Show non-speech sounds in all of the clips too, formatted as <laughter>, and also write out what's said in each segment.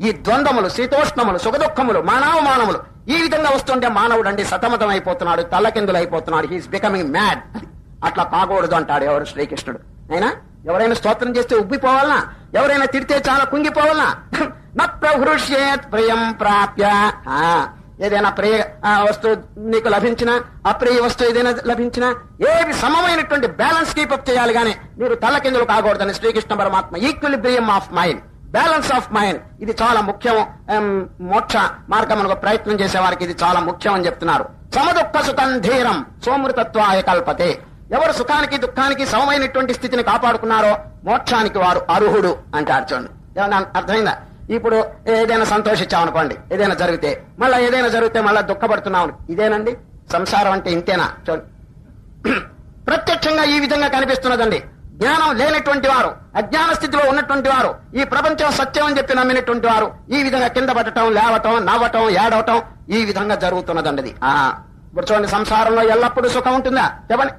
ఈ ద్వంద్వములు శీతోష్ణములు సుఖదుఖములు మానవమానములు ఈ విధంగా వస్తుంటే మానవుడు అండి సతమతం అయిపోతున్నాడు తల్లకిందులు అయిపోతున్నాడు హీస్ బికమింగ్ మ్యాడ్ అట్లా కాకూడదు అంటాడు ఎవరు శ్రీకృష్ణుడు. అయినా? ఎవరైనా స్తోత్రం చేస్తే ఉబ్బిపోవాలనా? ఎవరైనా తిడితే చాలా కుంగిపోవాలనా? <laughs> న ప్రహృష్యేత్ ప్రియం ప్రాప్య. ఆ, ఏదైనా ప్రియ ఆ, వస్తువు నీకు లభించినా అప్రియ వస్తువు ఏదైనా లభించినా ఏది సమమైనటువంటి బ్యాలెన్స్ కీపప్ చేయాలి కానీ మీరు తల్లకిందులు కాకూడదని శ్రీకృష్ణ పరమాత్మ equilibrium of mind. Balance of mind ఇది చాలా ముఖ్యం మోక్ష మార్గమునకు ప్రయత్నం చేసే వారికి ఇది చాలా ముఖ్యం అని చెప్తున్నారు. సమదుఃఖ సుఖం ధీరం. సోమృతత్వాయ కల్పతే. ఎవరు సుఖానికి దుఃఖానికి సమమైనటువంటి స్థితిని కాపాడుకున్నారో మోక్షానికి వారు అర్హుడు అంటారు చూడండి. ఏమన్నా అర్థమైందా? ఇప్పుడు ఏదైనా సంతోషించామనుకోండి ఏదైనా జరిగితే మళ్ళా ఏదైనా జరిగితే మళ్ళా దుఃఖపడుతున్నాం ఇదేనండి? సంసారం అంటే ఇంతేనా? చూడండి. <clears throat> ప్రత్యక్షంగా ఈ విధంగా కనిపిస్తున్నదండి. జ్ఞానం లేనటువంటి వారు అజ్ఞాన స్థితిలో ఉన్నటువంటి వారు ఈ ప్రపంచం సత్యం అని చెప్పి నమ్మినటువంటి వారు ఈ విధంగా కింద పడటం లేవటం నవ్వటం ఏడవటం ఈ విధంగా జరుగుతున్నదండి ఆ ఇప్పుడు చూడండి సంసారంలో ఎల్లప్పుడూ సుఖం ఉంటుందా? చెప్పండి.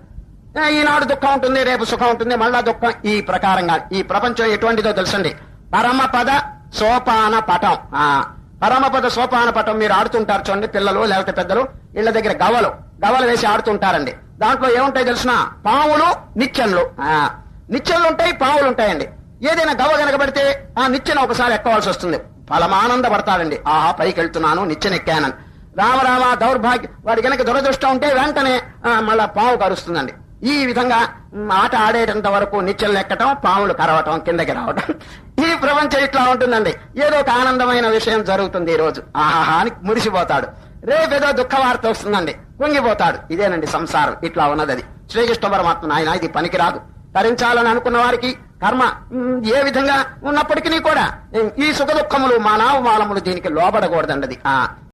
ఈనాడు దుఃఖం ఉంటుంది రేపు సుఖం ఉంటుంది మళ్ళా దుఃఖం ఈ ప్రకారంగా. ఈ ప్రపంచం ఎటువంటిదో తెలుసండి. పరమపద సోపాన పటం. ఆ పరమపద సోపాన పటం మీరు ఆడుతుంటారు చూడండి పిల్లలు లేకపోతే పెద్దలు ఇళ్ళ దగ్గర గవలు గవలు వేసి ఆడుతుంటారండి. దాంట్లో ఏముంటాయి తెలిసిన? పాములు నిచ్చెన్లు నిచ్చెళ్ళుంటాయి పావులు ఉంటాయి ఉంటాయండి ఏదైనా గవ కనకబడితే ఆ నిచ్చెన ఒకసారి ఎక్కవలసి వస్తుంది. ఫలమానంద పడతాడండి ఆహా పైకి వెళ్తున్నాను నిచ్చెన రామరామ దౌర్భాగ్య దౌర్భాగ్యం వాడి కనుక దురదృష్టం ఉంటే వెంటనే మళ్ళా పావు కరుస్తుందండి. ఈ విధంగా ఆట ఆడేటంత వరకు నిచ్చెలు ఎక్కటం పాములు కరవటం కిందకి రావటం. ఈ ప్రపంచం ఇట్లా ఉంటుందండి. ఏదో ఒక ఆనందమైన విషయం జరుగుతుంది ఈ రోజు ఆహాహా అని మురిసిపోతాడు. రేపేదో దుఃఖ వార్త వస్తుందండి. కుంగిపోతాడు. ఇదేనండి సంసారం. ఇట్లా ఉన్నది అది. శ్రీకృష్ణ పరమాత్మ నాయన ఇది పనికిరాదు. తరించాలని అనుకున్న వారికి కర్మ ఏ విధంగా ఉన్నప్పటికీ కూడా ఈ సుఖ దుఃఖములు మానవ మాలములు దీనికి లోబడకూడదండి ఆ.